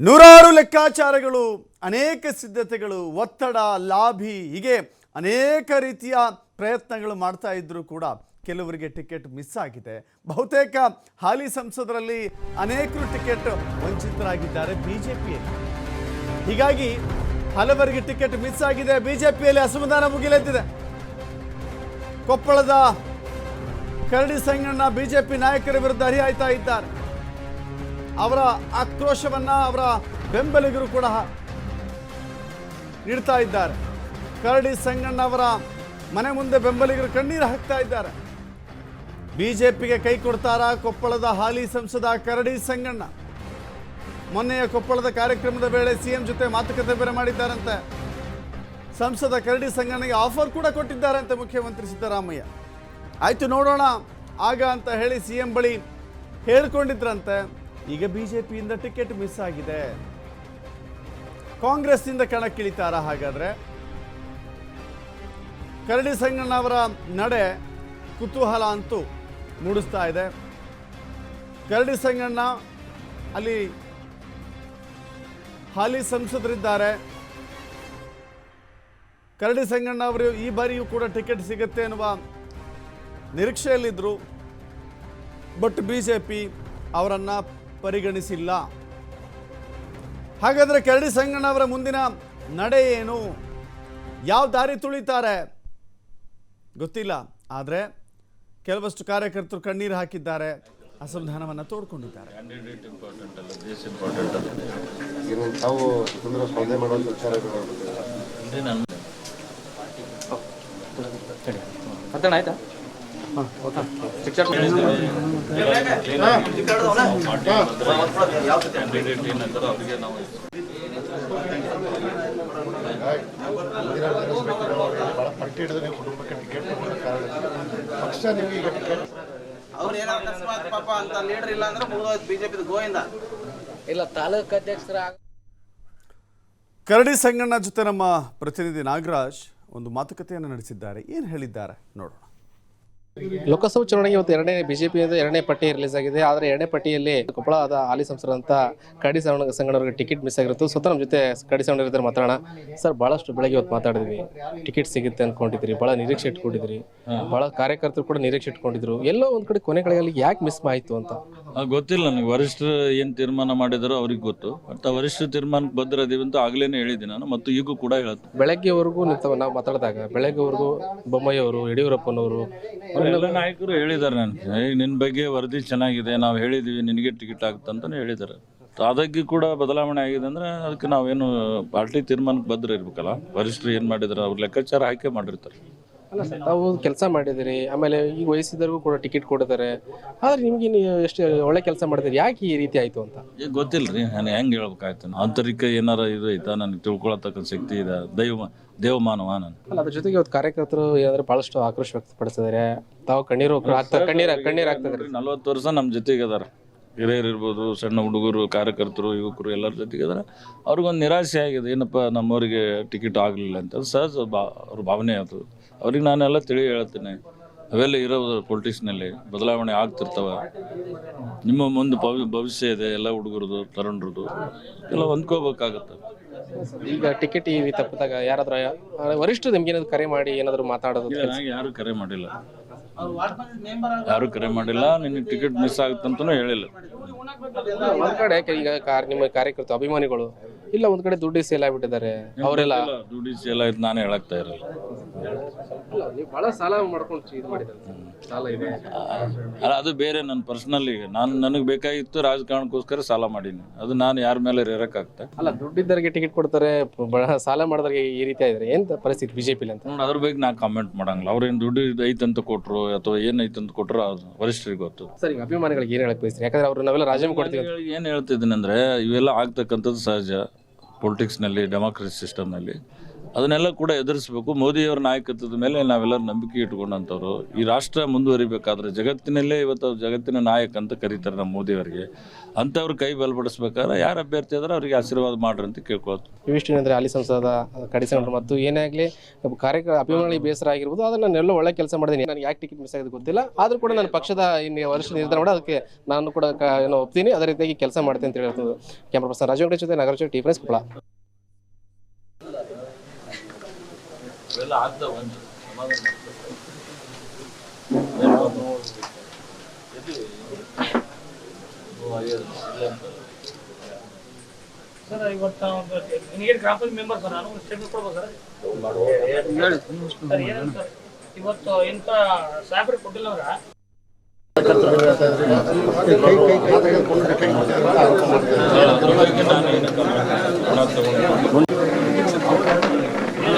ನೂರಾರು ಲೆಕ್ಕಾಚಾರಗಳು, ಅನೇಕ ಸಿದ್ಧತೆಗಳು, ಒತ್ತಡ, ಲಾಭಿ, ಹೀಗೆ ಅನೇಕ ರೀತಿಯ ಪ್ರಯತ್ನಗಳು ಮಾಡ್ತಾ ಇದ್ದರೂ ಕೂಡ ಕೆಲವರಿಗೆ ಟಿಕೆಟ್ ಮಿಸ್ ಆಗಿದೆ. ಬಹುತೇಕ ಹಾಲಿ ಸಂಸದರಲ್ಲಿ ಅನೇಕರು ಟಿಕೆಟ್ ವಂಚಿತರಾಗಿದ್ದಾರೆ ಬಿಜೆಪಿಯಲ್ಲಿ. ಹೀಗಾಗಿ ಹಲವರಿಗೆ ಟಿಕೆಟ್ ಮಿಸ್ ಆಗಿದೆ, ಬಿಜೆಪಿಯಲ್ಲಿ ಅಸಮಾಧಾನ ಮುಗಿಲೆದ್ದಿದೆ. ಕೊಪ್ಪಳದ ಕರಡಿ ಸಂಗಣ್ಣ ಬಿಜೆಪಿ ನಾಯಕರ ವಿರುದ್ಧ ಹರಿಹಾಯ್ತಾ ಇದ್ದಾರೆ. ಅವರ ಆಕ್ರೋಶವನ್ನ ಅವರ ಬೆಂಬಲಿಗರು ಕೂಡ ನೀಡ್ತಾ ಇದ್ದಾರೆ. ಕರಡಿ ಸಂಗಣ್ಣ ಅವರ ಮನೆ ಮುಂದೆ ಬೆಂಬಲಿಗರು ಕಣ್ಣೀರು ಹಾಕ್ತಾ ಇದ್ದಾರೆ. ಬಿಜೆಪಿಗೆ ಕೈ ಕೊಡ್ತಾರಾ ಕೊಪ್ಪಳದ ಹಾಲಿ ಸಂಸದ ಕರಡಿ ಸಂಗಣ್ಣ. ಮೊನ್ನೆಯ ಕೊಪ್ಪಳದ ಕಾರ್ಯಕ್ರಮದ ವೇಳೆ ಸಿಎಂ ಜೊತೆ ಮಾತುಕತೆ ಬೇರೆ ಮಾಡಿದ್ದಾರಂತೆ. ಸಂಸದ ಕರಡಿ ಸಂಗಣ್ಣಗೆ ಆಫರ್ ಕೂಡ ಕೊಟ್ಟಿದ್ದಾರಂತೆ ಮುಖ್ಯಮಂತ್ರಿ ಸಿದ್ದರಾಮಯ್ಯ. ಆಯ್ತು ನೋಡೋಣ, ಆಗ ಅಂತ ಹೇಳಿ ಸಿ ಎಂ ಬಳಿ ಹೇಳ್ಕೊಂಡಿದ್ರಂತೆ. ಈಗ ಬಿಜೆಪಿಯಿಂದ ಟಿಕೆಟ್ ಮಿಸ್ ಆಗಿದೆ. ಕಾಂಗ್ರೆಸ್ನಿಂದ ಕಣಕ್ಕಿಳಿತಾರ ಹಾಗಾದ್ರೆ? ಕರಡಿ ಸಂಗಣ್ಣ ಅವರ ನಡೆ ಕುತೂಹಲ ಅಂತೂ ಮೂಡಿಸ್ತಾ ಇದೆ. ಕರಡಿ ಸಂಗಣ್ಣ ಅಲ್ಲಿ ಹಾಲಿ ಸಂಸದರಿದ್ದಾರೆ. ಕರಡಿ ಸಂಗಣ್ಣ ಅವರು ಈ ಬಾರಿಯೂ ಕೂಡ ಟಿಕೆಟ್ ಸಿಗುತ್ತೆ ಎನ್ನುವ ನಿರೀಕ್ಷೆಯಲ್ಲಿದ್ದರು ಬಟ್ ಬಿ ಜೆ ಪಿ ಅವರನ್ನು ಪರಿಗಣಿಸಿಲ್ಲ. ಹಾಗಾದರೆ ಕರಡಿ ಸಂಗಣ್ಣ ಅವರ ಮುಂದಿನ ನಡೆ ಏನು? ಯಾವ ದಾರಿ ತುಳಿತಾರೆ? ಗೊತ್ತಿಲ್ಲ ಆದರೆ ಕೆಲವಷ್ಟು ಕಾರ್ಯಕರ್ತರು ಕಣ್ಣೀರು ಹಾಕಿದ್ದಾರೆ ಅಸಮಾಧಾನವನ್ನು ತೋಡ್ಕೊಂಡಿದ್ದಾರೆ. ಆಯ್ತಾ? ಕರಡಿ ಸಂಗಣ್ಣ ಜೊತೆ ನಮ್ಮ ಪ್ರತಿನಿಧಿ ನಾಗರಾಜ್ ಒಂದು ಮಾತುಕತೆಯನ್ನು ನಡೆಸಿದ್ದಾರೆ. ಏನು ಹೇಳಿದ್ದಾರೆ ನೋಡೋಣ. ಲೋಕಸಭಾ ಚುನಾವಣೆಗೆ ಇವತ್ತು ಎರಡನೇ ಬಿಜೆಪಿ ಎರಡನೇ ಪಟ್ಟಿ ರಿಲೀಸ್ ಆಗಿದೆ. ಆದರೆ ಎರಡನೇ ಪಟ್ಟಿಯಲ್ಲಿ ಕೊಪ್ಪಳದ ಹಾಲಿ ಸಂಸದಂತ ಕಡಿ ಸಂಗಣ ಸಂಗಣ್ಣವರಿಗೆ ಟಿಕೆಟ್ ಮಿಸ್ ಆಗಿರುತ್ತೆ. ಸ್ವತಃ ನಮ್ಮ ಜೊತೆ ಕಡಿ ಸಂಗಣ್ಣ ಮಾತಾಡೋಣ. ಸರ್ ಬಹಳಷ್ಟು ಬೆಳಗ್ಗೆ ಇವತ್ತು ಮಾತಾಡಿದ್ವಿ. ಟಿಕೆಟ್ ಸಿಗುತ್ತೆ ಅನ್ಕೊಂಡಿದ್ರಿ. ಬಹಳ ನಿರೀಕ್ಷೆ ಇಟ್ಕೊಂಡಿದ್ರಿ. ಬಹಳ ಕಾರ್ಯಕರ್ತರು ಕೂಡ ನಿರೀಕ್ಷೆ ಇಟ್ಕೊಂಡಿದ್ರು. ಎಲ್ಲೋ ಒಂದ್ ಕಡೆ ಕೊನೆಗಳಲ್ಲಿ ಯಾಕೆ ಮಿಸ್ ಆಯ್ತು ಅಂತ? ಗೊತ್ತಿಲ್ಲ ನನಗೆ. ವರಿಷ್ಠರು ಏನು ತೀರ್ಮಾನ ಮಾಡಿದಾರೋ ಅವ್ರಿಗೆ ಗೊತ್ತು. ಬಟ್ ವರಿಷ್ಠ ತೀರ್ಮಾನಕ್ಕೆ ಬದ್ಧರದೀವಿ ಅಂತ ಆಗ್ಲೇನೆ ಹೇಳಿದ್ದೀನಿ ನಾನು ಮತ್ತು ಈಗೂ ಕೂಡ ಹೇಳ್ತೀನಿ. ಬೆಳಗ್ಗೆವರೆಗೂ ನಾವು ಮಾತಾಡಿದಾಗ ಬೆಳಗ್ಗೆವರೆಗೂ ಬೊಮ್ಮಯ್ಯವರು ಯಡಿಯೂರಪ್ಪನವರು ಎಲ್ಲ ನಾಯಕರು ಹೇಳಿದ್ದಾರೆ ನಾನು ನಿನ್ನ ಬಗ್ಗೆ ವರದಿ ಚೆನ್ನಾಗಿದೆ, ನಾವು ಹೇಳಿದ್ದೀವಿ ನಿನಗೆ ಟಿಕೆಟ್ ಆಗುತ್ತೆ ಅಂತಲೇ ಹೇಳಿದ್ದಾರೆ. ಅದಕ್ಕೆ ಕೂಡ ಬದಲಾವಣೆ ಆಗಿದೆ ಅಂದರೆ ಅದಕ್ಕೆ ನಾವೇನು ಪಾರ್ಟಿ ತೀರ್ಮಾನಕ್ಕೆ ಬದ್ಧ ಇರಬೇಕಲ್ಲ? ವರಿಷ್ಠರು ಏನು ಮಾಡಿದ್ರು, ಅವ್ರ ಲೆಕ್ಕಾಚಾರ ಆಯ್ಕೆ ಮಾಡಿರ್ತಾರೆ. ತಾವು ಕೆಲಸ ಮಾಡಿದಿರಿ ಆಮೇಲೆ ಈ ವಯಸ್ಸಿದವ್ರಿಗೂ ಕೂಡ ಟಿಕೆಟ್ ಕೊಟ್ಟಿದ್ದಾರೆ ಆದ್ರೆ ನಿಮ್ಗೆ ನೀವು ಎಷ್ಟು ಒಳ್ಳೆ ಕೆಲಸ ಮಾಡಿದಿರಿ ಯಾಕೆ ಈ ರೀತಿ ಆಯ್ತು ಅಂತ? ಈಗ ಗೊತ್ತಿಲ್ಲ ರೀ ನಾನು ಹೆಂಗೆ ಹೇಳ್ಬೇಕಾಯ್ತು. ಆಂತರಿಕ ಏನಾರ ಇದು ಐತಾ? ನನಗೆ ತಿಳ್ಕೊಳತಕ್ಕ ಶಕ್ತಿ ಇದೆ. ದೈವ ದೇವಮಾನವ ನಾನು. ಅಲ್ಲ ಅದ್ರ ಜೊತೆಗೆ ಇವತ್ತು ಕಾರ್ಯಕರ್ತರು ಏನಾದ್ರೆ ಬಹಳಷ್ಟು ಆಕ್ರೋಶ ವ್ಯಕ್ತಪಡಿಸಿದ್ದಾರೆ ತಾವು ಕಣ್ಣೀರು ಕಣ್ಣೀರ ಕಣ್ಣೀರು ಕಣ್ಣೀರು ನಲ್ವತ್ತು ವರ್ಷ ನಮ್ಮ ಜೊತೆಗೆ ಅದಾರ ಹಿರಿಯರು ಇರ್ಬೋದು ಸಣ್ಣ ಹುಡುಗರು ಕಾರ್ಯಕರ್ತರು ಯುವಕರು ಎಲ್ಲರ ಜೊತೆಗೆ ಅದಾರ ಅವ್ರಿಗೊಂದು ನಿರಾಸೆ ಆಗಿದೆ. ಏನಪ್ಪ ನಮ್ಮವರಿಗೆ ಟಿಕೆಟ್ ಆಗಲಿಲ್ಲ ಅಂತ. ಸಹಜ ಬಾ ಅವ್ರ ಭಾವನೆ ಅದು. ಅವ್ರಿಗೆ ನಾನೆಲ್ಲ ತಿಳಿ ಹೇಳ್ತೇನೆ. ಅವೆಲ್ಲ ಇರೋದು ಪೊಲಿಟಿಕ್ಸ್ನಲ್ಲಿ ಬದಲಾವಣೆ ಆಗ್ತಿರ್ತಾವ. ನಿಮ್ಮ ಮುಂದೆ ಭವಿ ಭವಿಷ್ಯ ಇದೆ ಎಲ್ಲ ಹುಡುಗರದು ತರುಣರದು ಎಲ್ಲ ಹೊಂದ್ಕೋಬೇಕಾಗತ್ತೆ. ಈಗ ಟಿಕೆಟ್ ಈ ತಪ್ಪದಾಗ ಯಾರಾದ್ರೂ ವರಿಷ್ಠ ವರಿಷ್ಠರು ನಿಮ್ಗೆ ಏನಾದ್ರು ಕರೆ ಮಾಡಿ ಏನಾದ್ರು ಮಾತಾಡೋದು ನನಗೆ ಯಾರು ಕರೆ ಮಾಡಿಲ್ಲ. ಯಾರೂ ಕರೆ ಮಾಡಿಲ್ಲ ನಿನ್ನ ಟಿಕೆಟ್ ಮಿಸ್ ಆಗುತ್ತಂತನೂ ಹೇಳಿಲ್ಲ. ಒಂದ್ ಕಡೆ ಈಗ ಕಾರ್ ನಿಮ್ಮ ಕಾರ್ಯಕರ್ತ ಅಭಿಮಾನಿಗಳು ಇಲ್ಲ ಒಂದ್ ಕಡೆ ದುಡ್ಡು ಸೇಲ್ ಆಗ್ಬಿಟ್ಟಿದ್ದಾರೆ. ಅವರೆಲ್ಲ ದುಡ್ಡಿ ಸೇಲ್ ಆಯ್ತು ನಾನು ಹೇಳಕ್ತಾ ಇರಲ್ಲ ಬಹಳ ಸಾಲ ಮಾಡ್ಕೊಂಡು ಇದು ಮಾಡಿದ್ದಾರೆ. ಸಾಲ ಇದೆ. ಅಲ್ಲ ಅದು ಬೇರೆ ನನ್ನ ಪರ್ಸನಲ್ ಈಗ ನಾನು ನನಗೆ ಬೇಕಾಗಿತ್ತು ರಾಜಕಾರಣಕ್ಕೋಸ್ಕರ ಸಾಲ ಮಾಡೀನಿ. ಅದು ನಾನು ಯಾರ ಮೇಲೆ ಇರೋಕ್ಕಾಗ್ತೆ ಅಲ್ಲ ದುಡ್ಡಿದ್ದರಿಗೆ ಟಿಕೆಟ್ ಕೊಡ್ತಾರೆ ಬಹಳ ಸಾಲ ಮಾಡಿದ್ರೆ ಈ ರೀತಿ ಆಗಿದ್ರೆ ಎಂತ ಪರಿಸ್ಥಿತಿ ಬಿಜೆಪಿಲಿ ಅಂತ? ನೋಡಿ ಅದ್ರ ಬಗ್ಗೆ ನಾ ಕಾಮೆಂಟ್ ಮಾಡಂಗಿಲ್ಲ. ಅವ್ರೇನು ದುಡ್ಡು ಇದು ಐತಂತ ಕೊಟ್ರು ಅಥವಾ ಏನೈತೆ ಅಂತ ಕೊಟ್ರು ಅದು ವರಿಷ್ಠರಿಗೆ ಗೊತ್ತು. ಸರ್ ಈಗ ಅಭಿಮಾನಿಗಳಿಗೆ ಏನ್ ಹೇಳಕ್ ಬಯಸ್ತೀರಿ? ಯಾಕಂದ್ರೆ ಅವ್ರು ನಾವೆಲ್ಲ ರಾಜೀನಾಮೆ ಕೊಡ್ತೀವಿ ಏನ್ ಏನು ಹೇಳ್ತಿದ್ದೀನಿ ಅಂದ್ರೆ ಇವೆಲ್ಲ ಆಗ್ತಕ್ಕಂಥದ್ದು ಸಹಜ. ಪೊಲಿಟಿಕ್ಸ್ನಲ್ಲಿ ಡೆಮಾಕ್ರಸಿ ಸಿಸ್ಟಮ್ನಲ್ಲಿ ಅದನ್ನೆಲ್ಲ ಕೂಡ ಎದುರಿಸಬೇಕು. ಮೋದಿಯವರ ನಾಯಕತ್ವದ ಮೇಲೆ ನಾವೆಲ್ಲರೂ ನಂಬಿಕೆ ಇಟ್ಕೊಂಡಂಥವ್ರು. ಈ ರಾಷ್ಟ್ರ ಮುಂದುವರಿಬೇಕಾದ್ರೆ ಜಗತ್ತಿನಲ್ಲೇ ಇವತ್ತು ಜಗತ್ತಿನ ನಾಯಕ ಅಂತ ಕರೀತಾರೆ ನಮ್ಮ ಮೋದಿಯವರಿಗೆ. ಅಂಥವ್ರು ಕೈ ಬಲಪಡಿಸ್ಬೇಕಾದ್ರೆ ಯಾರು ಅಭ್ಯರ್ಥಿ ಆದ್ರೆ ಅವರಿಗೆ ಆಶೀರ್ವಾದ ಮಾಡ್ರಿ ಅಂತ ಕೇಳ್ಕೊಳ್ತು ಇವಿಷ್ಟು ಆಲಿ ಹಾಲಿ ಸಂಸದ ಕಡಿಸಂಡ್ರು ಮತ್ತು ಏನೇ ಆಗಲಿ ಕಾರ್ಯಕ್ರಮ ಅಭಿಮಾನಿ ಬೇಸರ ಆಗಿರ್ಬೋದು. ಅದನ್ನು ನಾನೆಲ್ಲ ಒಳ್ಳೆ ಕೆಲಸ ಮಾಡಿದ್ದೀನಿ ನನಗೆ ಯಾಕೆ ಟಿಕೆಟ್ ಮಿಸ್ ಆಗಿದೆ ಗೊತ್ತಿಲ್ಲ. ಆದರೂ ಕೂಡ ನನ್ನ ಪಕ್ಷದ ಇನ್ನು ವರ್ಷ ನಿರ್ಧಾರ ಮಾಡಿ ಅದಕ್ಕೆ ನಾನು ಕೂಡ ಏನೋ ಒಪ್ತೀನಿ. ಅದೇ ರೀತಿಯಾಗಿ ಕೆಲಸ ಮಾಡ್ತೀನಿ ಅಂತ ಹೇಳ್ತದೆ ಕ್ಯಾಮ್ರಾ ಪರ್ಸನ್ ಜೊತೆ ವೆಂಕಟೇಶ್ ಜೊತೆ ನಗರ ಟಿ ಫ್ರೆನ್ಸ್ ಕೊಪ್ಪಳ ಸರ್ ಇವತ್ತು ನಿನಗೆ ಗ್ರಾಮ ಪಂಚಾಯತ್ ಮೆಂಬರ್ ಸರ್ ನಾನು ಸ್ಟೇಟ್ಮೆಂಟ್ ಕೊಡ್ಬೋದು ಸರ್ ಸರ್ ಏನಂತ ಸರ್? ಇವತ್ತು ಇಂಥ ಸಾಹೇಬ್ರಿಗೆ ಕೊಟ್ಟಿಲ್ಲ ಅಂದ್ರೆ ಕೈ ಕೈ ಕೈ ತೆಗೆದುಕೊಂಡು ಕೈ ಮುಗಿದ ಆರೋಪ ಮಾಡಿದ್ದಾರೆ ಅದ್ರ ಬಗ್ಗೆ ನಾನು ಏನು